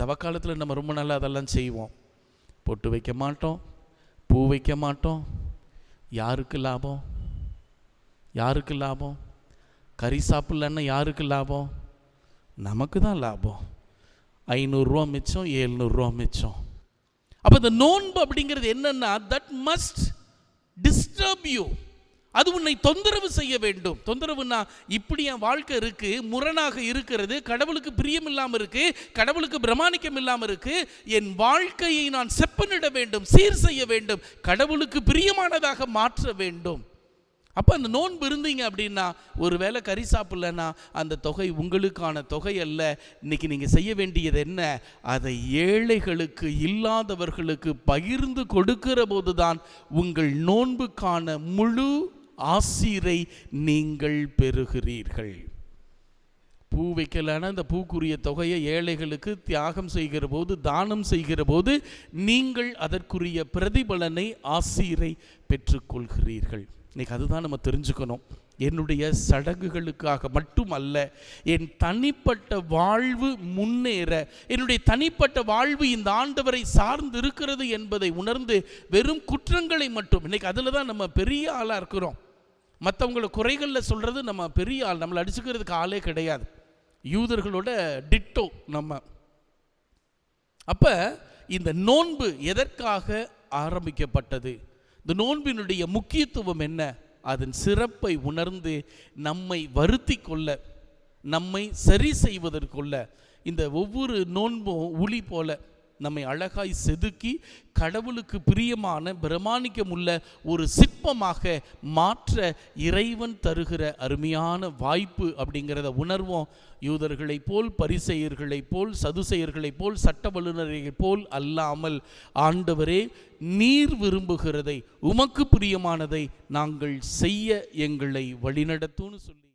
தவக்காலத்தில் நம்ம ரொம்ப நல்லா அதெல்லாம் செய்வோம். பொட்டு வைக்க மாட்டோம் பூ வைக்க மாட்டோம். யாருக்கு லாபம்? யாருக்கு லாபம்? கறி சாப்பிட்லன்னா யாருக்கு லாபம்? நமக்கு தான் லாபம். ஐநூறுரூவா மிச்சம் ஏழ்நூறுரூவா மிச்சம். அப்போ இந்த நோன்பு அப்படிங்கிறது என்னென்னா தட் மஸ்ட் டிஸ்டர்ப் யூ அது உன்னை தொந்தரவு செய்ய வேண்டும். தொந்தரவுன்னா இப்படி என் வாழ்க்கை இருக்கு முரணாக இருக்கிறது கடவுளுக்கு பிரியம் இல்லாமல் இருக்கு கடவுளுக்கு பிரமாணிக்கம் இல்லாமல் இருக்கு. என் வாழ்க்கையை நான் செப்பனிட வேண்டும் சீர் செய்ய வேண்டும் கடவுளுக்கு பிரியமானதாக மாற்ற வேண்டும். அப்போ அந்த நோன்பு இருந்தீங்க அப்படின்னா ஒருவேளை கறி சாப்பிடலன்னா அந்த தொகை உங்களுக்கான தொகை அல்ல. இன்னைக்கு நீங்கள் செய்ய வேண்டியது என்ன? அதை ஏழைகளுக்கு இல்லாதவர்களுக்கு பகிர்ந்து கொடுக்கிற போதுதான் உங்கள் நோன்புக்கான முழு ஆசீரை நீங்கள் பெறுகிறீர்கள். பூ வைக்கலான அந்த பூக்குரிய தொகையை ஏழைகளுக்கு தியாகம் செய்கிற போது தானம் செய்கிற போது நீங்கள் அதற்குரிய பிரதிபலனை ஆசீரை பெற்றுக்கொள்கிறீர்கள். இன்னைக்கு அதுதான் நம்ம தெரிஞ்சுக்கணும். என்னுடைய சடங்குகளுக்காக மட்டுமல்ல என் தனிப்பட்ட வாழ்வு முன்னேற என்னுடைய தனிப்பட்ட வாழ்வு இந்த ஆண்டவரை சார்ந்து இருக்கிறது என்பதை உணர்ந்து வெறும் குற்றங்களை மட்டும் இன்னைக்கு அதில் தான் நம்ம பெரிய ஆளாக இருக்கிறோம். மற்றவங்கள குறைகளில் சொல்கிறது நம்ம பெரிய ஆள் நம்மளை அடிச்சுக்கிறதுக்கு ஆளே கிடையாது. யூதர்களோட டிட்டோ நம்ம. அப்போ இந்த நோன்பு எதற்காக ஆரம்பிக்கப்பட்டது? இந்த நோன்பினுடைய முக்கியத்துவம் என்ன? அதன் சிறப்பை உணர்ந்து நம்மை வருத்தி கொள்ள நம்மை சரி செய்வதற்குள்ள இந்த ஒவ்வொரு நோன்பும் உளி போல நம்மை அழகாய் செதுக்கி கடவுளுக்கு பிரியமான பிரமாணிக்கமுள்ள ஒரு சிற்பமாக மாற்ற இறைவன் தருகிற அருமையான வாய்ப்பு அப்படிங்கிறத உணர்வோம். யூதர்களைப் போல் பரிசெயர்களைப் போல் சதுசெயர்களைப் போல் சட்ட வல்லுநரைப் போல் அல்லாமல் ஆண்டவரே நீர் விரும்புகிறதை உமக்கு பிரியமானதை நாங்கள் செய்ய எங்களை வழிநடத்தும்னு சொல்லி